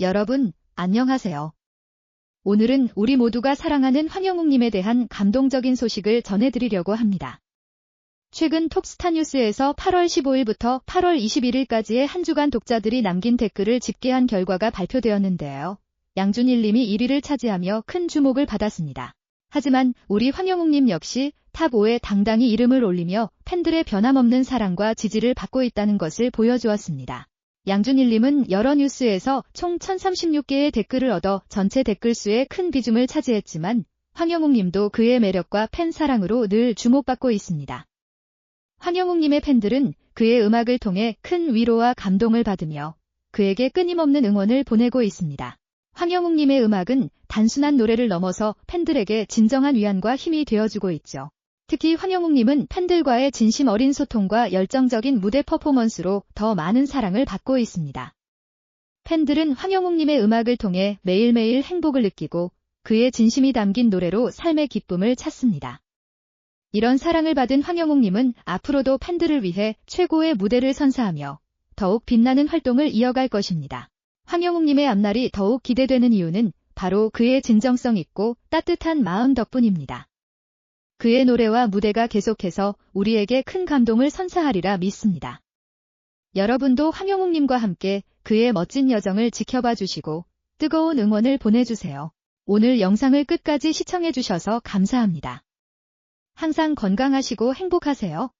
여러분, 안녕하세요. 오늘은 우리 모두가 사랑하는 황영욱님에 대한 감동적인 소식을 전해드리려고 합니다. 최근 톱스타 뉴스에서 8월 15일부터 8월 21일까지의 한 주간 독자들이 남긴 댓글을 집계한 결과가 발표되었는데요. 양준일님이 1위를 차지하며 큰 주목을 받았습니다. 하지만 우리 황영욱님 역시 탑 5에 당당히 이름을 올리며 팬들의 변함없는 사랑과 지지를 받고 있다는 것을 보여주었습니다. 양준일님은 여러 뉴스에서 총 1036개의 댓글을 얻어 전체 댓글 수의 큰 비중을 차지했지만 황영욱님도 그의 매력과 팬 사랑으로 늘 주목받고 있습니다. 황영욱님의 팬들은 그의 음악을 통해 큰 위로와 감동을 받으며 그에게 끊임없는 응원을 보내고 있습니다. 황영욱님의 음악은 단순한 노래를 넘어서 팬들에게 진정한 위안과 힘이 되어주고 있죠. 특히 황영욱님은 팬들과의 진심 어린 소통과 열정적인 무대 퍼포먼스로 더 많은 사랑을 받고 있습니다. 팬들은 황영욱님의 음악을 통해 매일매일 행복을 느끼고 그의 진심이 담긴 노래로 삶의 기쁨을 찾습니다. 이런 사랑을 받은 황영욱님은 앞으로도 팬들을 위해 최고의 무대를 선사하며 더욱 빛나는 활동을 이어갈 것입니다. 황영욱님의 앞날이 더욱 기대되는 이유는 바로 그의 진정성 있고 따뜻한 마음 덕분입니다. 그의 노래와 무대가 계속해서 우리에게 큰 감동을 선사하리라 믿습니다. 여러분도 황영욱님과 함께 그의 멋진 여정을 지켜봐 주시고 뜨거운 응원을 보내주세요. 오늘 영상을 끝까지 시청해주셔서 감사합니다. 항상 건강하시고 행복하세요.